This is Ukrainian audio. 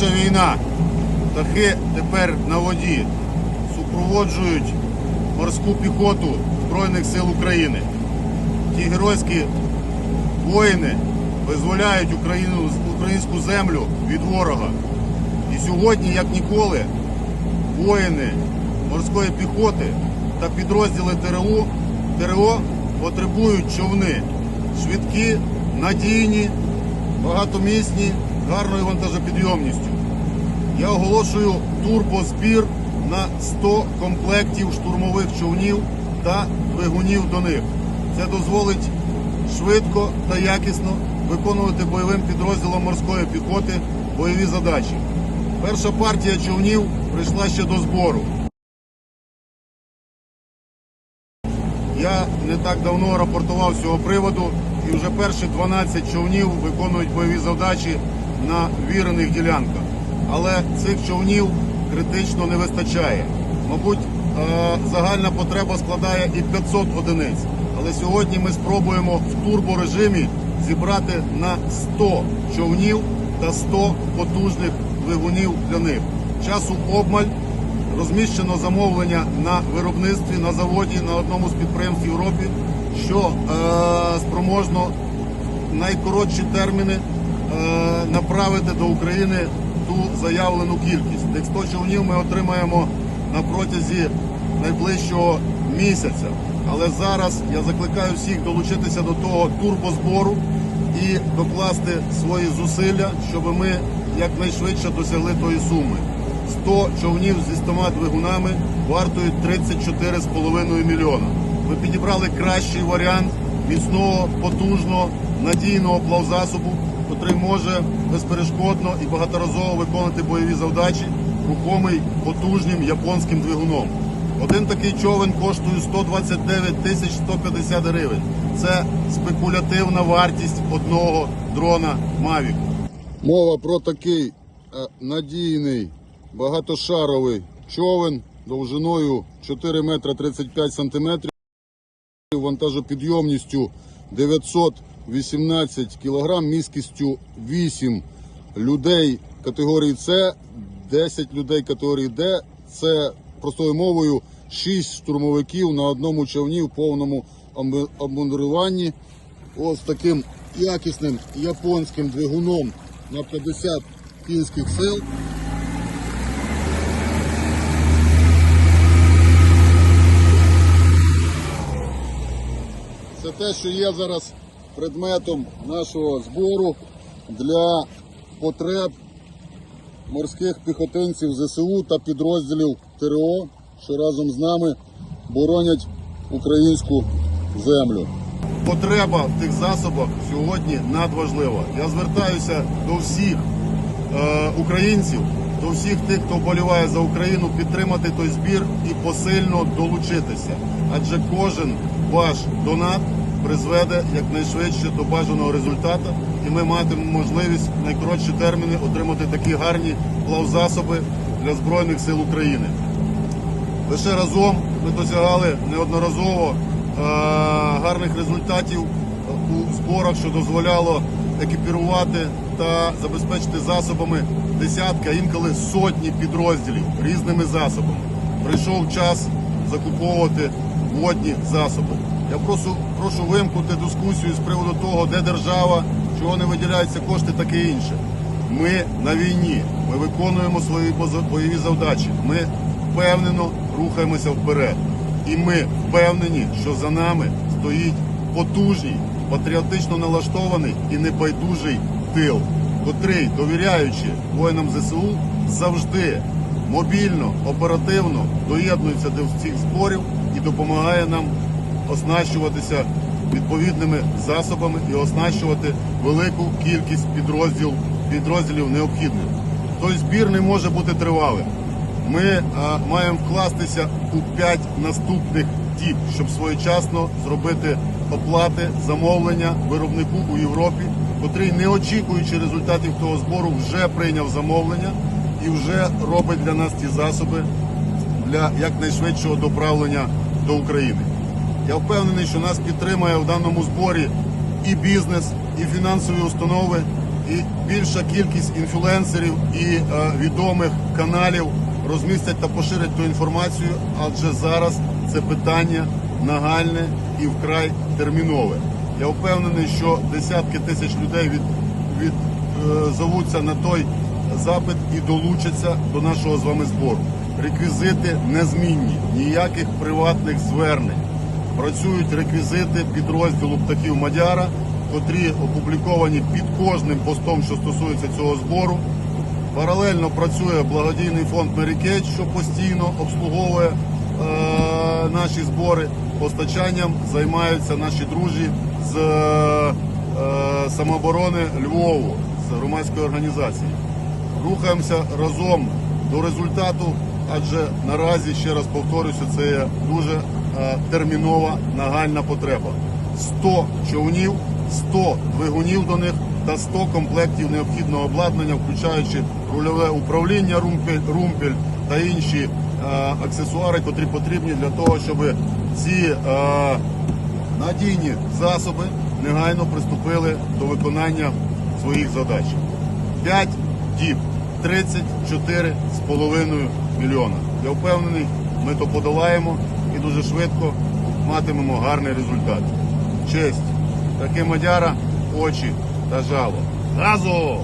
Наша війна, птахи тепер на воді, супроводжують морську піхоту Збройних сил України. Ті геройські воїни визволяють Україну, українську землю від ворога. І сьогодні, як ніколи, воїни морської піхоти та підрозділи ТРО, ТРО потребують човни швидкі, надійні, багатомісні, гарною вантажопідйомністю. Я оголошую турбозбір на 100 комплектів штурмових човнів та двигунів до них. Це дозволить швидко та якісно виконувати бойовим підрозділом морської піхоти бойові задачі. Перша партія човнів прийшла ще до збору. Я не так давно рапортував з цього приводу, і вже перші 12 човнів виконують бойові задачі на вірених ділянках. Але цих човнів критично не вистачає. Мабуть, е, загальна потреба складає і 500 одиниць. Але сьогодні ми спробуємо в турборежимі зібрати на 100 човнів та 100 потужних двигунів для них. Часу обмаль розміщено замовлення на виробництві на заводі на одному з підприємств в Європі, що е, спроможно найкоротші терміни е, направити до України ту заявлену кількість. Тих 100 човнів ми отримаємо на протязі найближчого місяця. Але зараз я закликаю всіх долучитися до того турбозбору і докласти свої зусилля, щоб ми якнайшвидше досягли тої суми. 100 човнів зі 100 двигунами вартують 34,5 мільйона. Ми підібрали кращий варіант міцного, потужного, надійного плавзасобу, який може безперешкодно і багаторазово виконувати бойові завдачі рухомий потужним японським двигуном. Один такий човен коштує 129 тисяч 150 гривень. Це спекулятивна вартість одного дрона Mavic. Мова про такий е, надійний багатошаровий човен довжиною 4 метра 35 сантиметрів, вантажопідйомністю 918 кілограм, міськістю 8 людей категорії С, 10 людей категорії Д. Це простою мовою 6 штурмовиків на одному човні в повному обмундируванні. Ось таким якісним японським двигуном на 50 кінських сил. Це те, що є зараз предметом нашого збору для потреб морських піхотинців ЗСУ та підрозділів ТРО, що разом з нами боронять українську землю. Потреба в тих засобах сьогодні надважлива. Я звертаюся до всіх е, українців, до всіх тих, хто вболіває за Україну, підтримати той збір і посильно долучитися. Адже кожен ваш донат призведе якнайшвидше до бажаного результату, і ми матимемо можливість в найкоротші терміни отримати такі гарні плавзасоби для Збройних сил України. Лише разом ми досягали неодноразово е, гарних результатів у зборах, що дозволяло екіпірувати та забезпечити засобами десятки, а інколи сотні підрозділів різними засобами. Прийшов час закуповувати водні засоби. Я прошу, прошу вимкнути дискусію з приводу того, де держава, чого не виділяються кошти, таке інше. Ми на війні, ми виконуємо свої бойові завдачі. Ми впевнено рухаємося вперед. І ми впевнені, що за нами стоїть потужний, патріотично налаштований і небайдужий тил, котрий, довіряючи воїнам ЗСУ, завжди мобільно, оперативно доєднується до цих зборів і допомагає нам оснащуватися відповідними засобами і оснащувати велику кількість підрозділ, підрозділів необхідних. Той збір не може бути тривалим. Ми а, маємо вкластися у 5 наступних діб, щоб своєчасно зробити оплати замовлення виробнику у Європі, котрий, не очікуючи результатів того збору, вже прийняв замовлення і вже робить для нас ті засоби для якнайшвидшого доправлення до України. Я впевнений, що нас підтримує в даному зборі і бізнес, і фінансові установи, і більша кількість інфлюенсерів і е, відомих каналів розмістять та поширять ту інформацію, адже зараз це питання нагальне і вкрай термінове. Я впевнений, що десятки тисяч людей від, від е, зовуться на той запит і долучаться до нашого з вами збору. Реквізити незмінні, ніяких приватних звернень. Працюють реквізити підрозділу птахів Мадяра, котрі опубліковані під кожним постом, що стосується цього збору. Паралельно працює благодійний фонд Мерікеть, що постійно обслуговує наші збори. Постачанням займаються наші друзі з е, самооборони Львову, з громадської організації. Рухаємося разом до результату, адже наразі, ще раз повторюся, це є дуже е, термінова нагальна потреба. 100 човнів, 100 двигунів до них та 100 комплектів необхідного обладнання, включаючи рульове управління, румпель, та інші е, аксесуари, котрі потрібні для того, щоб ці е, надійні засоби негайно приступили до виконання своїх задач. 5 діб, 34,5 мільйона. Я впевнений, ми то подолаємо і дуже швидко матимемо гарний результат. Честь, таки мадяра, очі та жало. Газу!